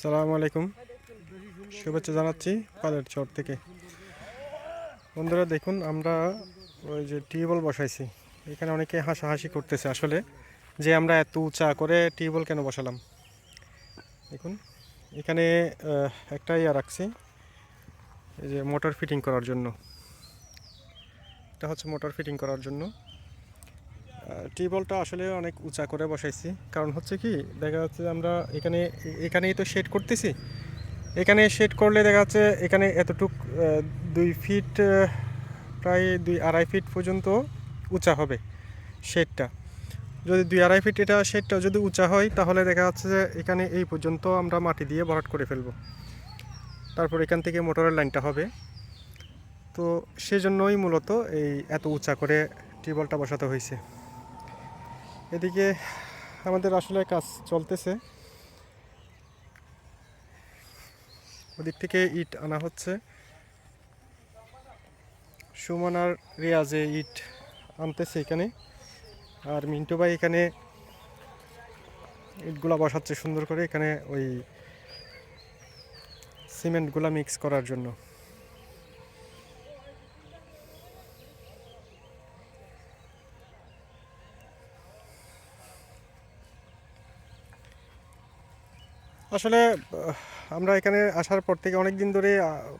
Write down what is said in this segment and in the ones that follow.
সালামু আলাইকুম। শুভেচ্ছা জানাচ্ছি পালের চর থেকে। বন্ধুরা, দেখুন, আমরা ওই যে টিউবওয়েল বসাইছি। এখানে অনেকে হাসাহাসি করতেছে আসলে, যে আমরা এত উঁচা করে টিউবওয়েল কেন বসালাম? দেখুন, এখানে একটা ইয়া রাখছি, এই যে মোটর ফিটিং করার জন্য। এটা হচ্ছে মোটর ফিটিং করার জন্য। টিউবওয়েলটা আসলে অনেক উঁচা করে বসাইছি। কারণ হচ্ছে কি, দেখা যাচ্ছে আমরা এখানে, এখানেই তো শেড করতেছি। এখানে শেড করলে দেখা যাচ্ছে এখানে এতটুক দুই ফিট প্রায় দুই আড়াই ফিট পর্যন্ত উঁচা হবে শেডটা। যদি দুই আড়াই ফিট এটা শেডটা যদি উঁচা হয়, তাহলে দেখা যাচ্ছে যে এখানে এই পর্যন্ত আমরা মাটি দিয়ে ভরাট করে ফেলব। তারপর এখান থেকে মোটরের লাইনটা হবে। তো সেজন্যই মূলত এই এত উঁচা করে টিউবওয়েলটা বসাতে হয়েছে। এদিকে আমাদের আসলে কাজ চলতেছে। ওদিক থেকে ইট আনা হচ্ছে। সুমন আর রিয়াজে ইট আনতেছে এখানে, আর মিন্টু ভাই এখানে ইটগুলা বসাচ্ছে সুন্দর করে, এখানে ওই সিমেন্টগুলা মিক্স করার জন্য। আসলে আমরা এখানে আসার পর থেকে অনেক দিন ধরে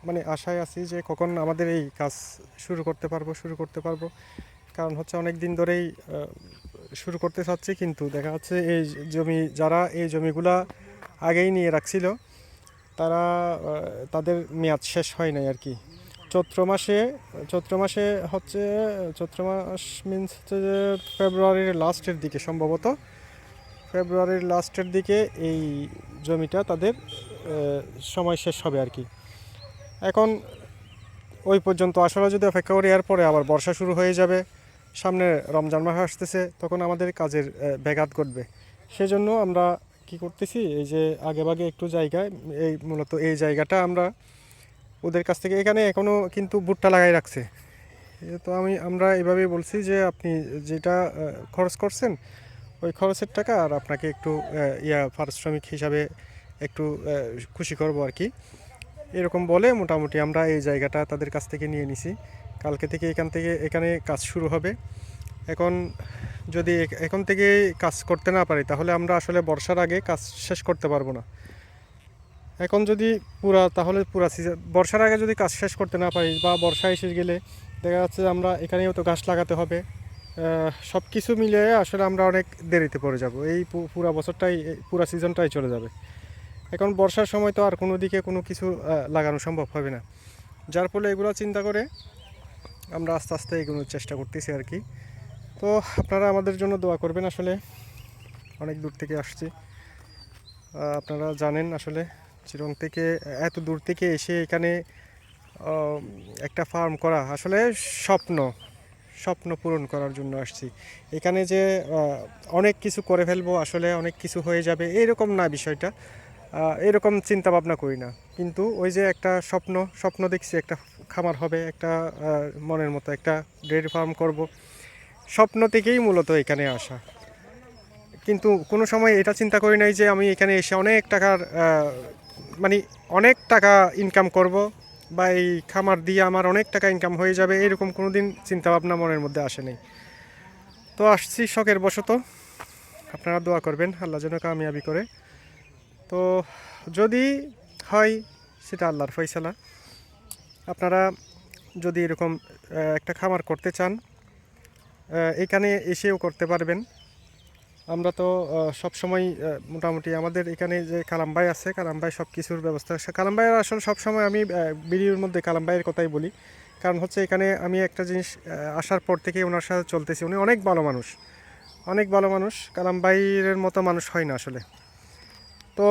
মানে আশায় আছি যে কখন আমাদের এই কাজ শুরু করতে পারব, শুরু করতে পারব। কারণ হচ্ছে অনেক দিন ধরেই শুরু করতে চাচ্ছি, কিন্তু দেখা যাচ্ছে এই জমি, যারা এই জমিগুলা আগেই নিয়ে রাখছিল, তারা তাদের মেয়াদ শেষ হয় নাই আর কি। চৈত্র মাসে চৈত্র মাসে হচ্ছে, চৈত্র মাস মিনস হচ্ছে যে, ফেব্রুয়ারির লাস্টের দিকে সম্ভবত। ফেব্রুয়ারির লাস্টের দিকে এই জমিটা তাদের সময় শেষ হবে আর কি। এখন ওই পর্যন্ত আসলে যদি অপেক্ষা করি, এরপরে আবার বর্ষা শুরু হয়ে যাবে, সামনে রমজান মাস আসতেছে, তখন আমাদের কাজের ব্যাঘাত ঘটবে। সেজন্য আমরা কি করতেছি, এই যে আগেভাগে একটু জায়গায়, এই মূলত এই জায়গাটা আমরা ওদের কাছ থেকে, এখানে এখনও কিন্তু ভুট্টা লাগাই রাখছে। তো আমি, আমরা এভাবেই বলছি যে আপনি যেটা খরচ করছেন ওই খরচের টাকা আর আপনাকে একটু ইয়া পারিশ্রমিক হিসাবে একটু খুশি করব আর কি। এরকম বলে মোটামুটি আমরা এই জায়গাটা তাদের কাছ থেকে নিয়ে নিছি। কালকে থেকে এখান থেকে, এখানে কাজ শুরু হবে। এখন যদি এখন থেকে কাজ করতে না পারি, তাহলে আমরা আসলে বর্ষার আগে কাজ শেষ করতে পারব না। এখন যদি পুরা, তাহলে পুরা সিজন বর্ষার আগে যদি কাজ শেষ করতে না পারি বা বর্ষা এসে গেলে দেখা যাচ্ছে আমরা এখানেও তো গাছ লাগাতে হবে। সব কিছু মিলিয়ে আসলে আমরা অনেক দেরিতে পড়ে যাব। এই পুরা বছরটাই পুরা সিজনটাই চলে যাবে। এখন বর্ষার সময় তো আর কোনো দিকে কোনো কিছু লাগানো সম্ভব হবে না। যার ফলে এগুলো চিন্তা করে আমরা আস্তে আস্তে এগোনোর চেষ্টা করতেছি আর কি। তো আপনারা আমাদের জন্য দোয়া করবেন আসলে। অনেক দূর থেকে আসছি। আপনারা জানেন আসলে চিরং থেকে, এত দূর থেকে এসে এখানে একটা ফার্ম করা আসলে স্বপ্ন। স্বপ্ন পূরণ করার জন্য আসছি। এখানে যে অনেক কিছু করে ফেলব, আসলে অনেক কিছু হয়ে যাবে, এরকম না বিষয়টা। এরকম চিন্তা ভাবনা করি না। কিন্তু ওই যে একটা স্বপ্ন স্বপ্ন দেখছি, একটা খামার হবে, একটা মনের মতো, একটা ডেয়ারি ফার্ম করব। স্বপ্ন থেকেই মূলত এখানে আসা। কিন্তু কোনো সময় এটা চিন্তা করি নাই যে আমি এখানে এসে অনেক টাকার মানে অনেক টাকা ইনকাম করব। বা এই খামার দিয়ে আমার অনেক টাকা ইনকাম হয়ে যাবে, এরকম কোনো দিন চিন্তাভাবনা মনের মধ্যে আসে নাই। তো আসছি শখের বশত। আপনারা দোয়া করবেন, আল্লাহ যেন কামিয়াবি করে। তো যদি হয়, সেটা আল্লাহর ফয়সালা। আপনারা যদি এরকম একটা খামার করতে চান এখানে এসেও করতে পারবেন। আমরা তো সব সময় মোটামুটি আমাদের এখানে যে কালামবাই আছে কালামবাই সব কিছুর ব্যবস্থা কালামবাইয়ের আসলে সব সময় আমি ভিডিওর মধ্যে কালামবাইয়ের কথাই বলি। কারণ হচ্ছে এখানে আমি একটা জিনিস আসার পর থেকে ওনার সাথে চলতেছি। উনি অনেক ভালো মানুষ। অনেক ভালো মানুষ। কালামবাইয়ের মতো মানুষ হয় না আসলে। তো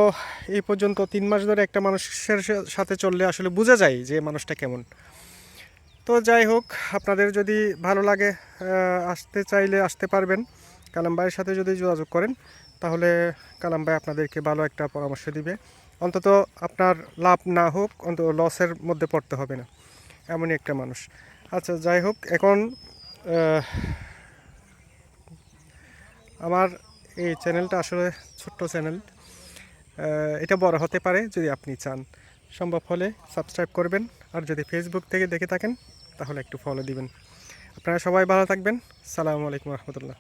এই পর্যন্ত তিন মাস ধরে একটা মানুষের সাথে চললে আসলে বোঝা যায় যে মানুষটা কেমন। তো যাই হোক, আপনাদের যদি ভালো লাগে আসতে চাইলে আসতে পারবেন। কালাম ভাইয়ের সাথে যদি যোগাযোগ করেন, তাহলে কালাম ভাই আপনাদেরকে ভালো একটা পরামর্শ দিবে। অন্তত আপনার লাভ না হোক, অন্তত লসের মধ্যে পড়তে হবে না। এমনই একটা মানুষ। আচ্ছা যাই হোক, এখন আমার এই চ্যানেলটা আসলে ছোট্ট চ্যানেল। এটা বড় হতে পারে যদি আপনি চান। সম্ভব হলে সাবস্ক্রাইব করবেন, আর যদি ফেসবুক থেকে দেখে থাকেন, তাহলে একটু ফলো দিবেন। আপনারা সবাই ভালো থাকবেন। সালামু আলাইকুম রহমতুল্লাহ।